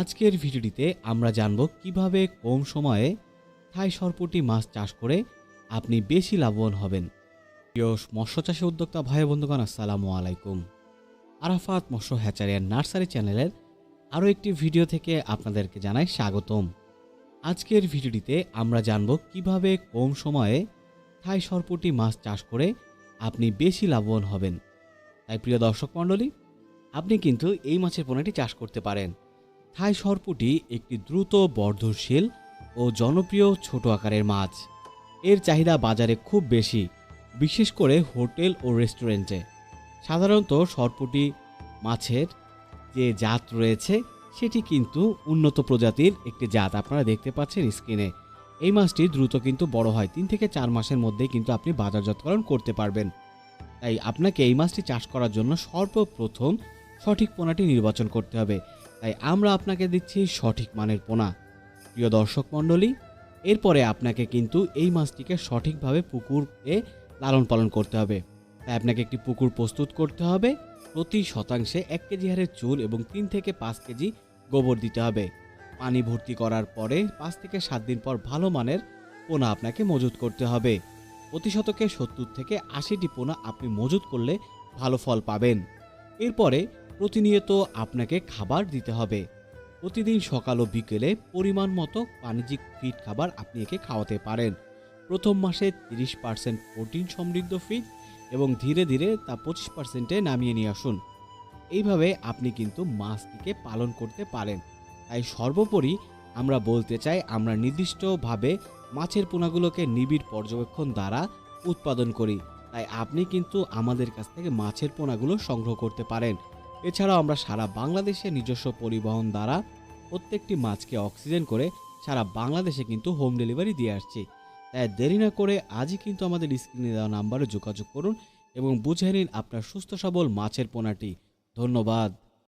আজকের ভিডিওটিতে আমরা জানব কীভাবে কম সময়ে থাই সরপুটি মাছ চাষ করে আপনি বেশি লাভবান হবেন। প্রিয় মৎস্য চাষী উদ্যোক্তা ভাই বন্ধুগণ, আসসালামু আলাইকুম। আরাফাত মৎস্য হ্যাচারি অ্যান্ড নার্সারি চ্যানেলের আরও একটি ভিডিও থেকে আপনাদেরকে জানাই স্বাগতম। আজকের ভিডিওটিতে আমরা জানব কীভাবে কম সময়ে থাই সরপুটি মাছ চাষ করে আপনি বেশি লাভবান হবেন। তাই প্রিয় দর্শক মণ্ডলী, আপনি কিন্তু এই মাছের পোনাটি চাষ করতে পারেন। থাই সরপুটি একটি দ্রুত বর্ধনশীল ও জনপ্রিয় ছোট আকারের মাছ। এর চাহিদা বাজারে খুব বেশি, বিশেষ করে হোটেল ও রেস্টুরেন্টে। সাধারণত সরপুটি মাছের যে জাত রয়েছে, সেটি কিন্তু উন্নত প্রজাতির একটি জাত। আপনারা দেখতে পাচ্ছেন স্ক্রিনে, এই মাছটি দ্রুত কিন্তু বড় হয়। তিন থেকে চার মাসের মধ্যে কিন্তু আপনি বাজারজাতকরণ করতে পারবেন। তাই আপনাকে এই মাছটি চাষ করার জন্য সর্বপ্রথম সঠিক পোনাটি নির্বাচন করতে হবে। তাই আমরা আপনাকে দিচ্ছি সঠিক মানের পোনা। প্রিয় দর্শক মণ্ডলী, এরপরে আপনাকে কিন্তু এই মাছটিকে সঠিকভাবে পুকুরে লালন পালন করতে হবে। তাই আপনাকে একটি পুকুর প্রস্তুত করতে হবে। প্রতি শতাংশে এক কেজি হারে চুল এবং তিন থেকে পাঁচ কেজি গোবর দিতে হবে। পানি ভর্তি করার পরে পাঁচ থেকে সাত দিন পর ভালো মানের পোনা আপনাকে মজুত করতে হবে। প্রতি শতকে সত্তর থেকে আশিটি পোনা আপনি মজুত করলে ভালো ফল পাবেন। এরপরে প্রতিনিয়ত আপনাকে খাবার দিতে হবে। প্রতিদিন সকাল ও বিকেলে পরিমাণ মতো বাণিজ্যিক ফিড খাবার আপনি একে খাওয়াতে পারেন। প্রথম মাসে তিরিশ পার্সেন্ট প্রোটিন সমৃদ্ধ ফিড এবং ধীরে ধীরে তা পঁচিশ পার্সেন্টে নামিয়ে নিয়ে আসুন। এইভাবে আপনি কিন্তু মাছটিকে পালন করতে পারেন। তাই সর্বোপরি আমরা বলতে চাই, আমরা নির্দিষ্টভাবে মাছের পোনাগুলোকে নিবিড় পর্যবেক্ষণ দ্বারা উৎপাদন করি। তাই আপনি কিন্তু আমাদের কাছ থেকে মাছের পোনাগুলো সংগ্রহ করতে পারেন। এছাড়াও আমরা সারা বাংলাদেশে নিজস্ব পরিবহন দ্বারা প্রত্যেকটি মাছকে অক্সিজেন করে সারা বাংলাদেশে কিন্তু হোম ডেলিভারি দিয়ে আসছি। তাই দেরি না করে আজই কিন্তু আমাদের স্ক্রিনে দেওয়া নাম্বারে যোগাযোগ করুন এবং বুঝে নিন আপনার সুস্থ সবল মাছের পোনাটি। ধন্যবাদ।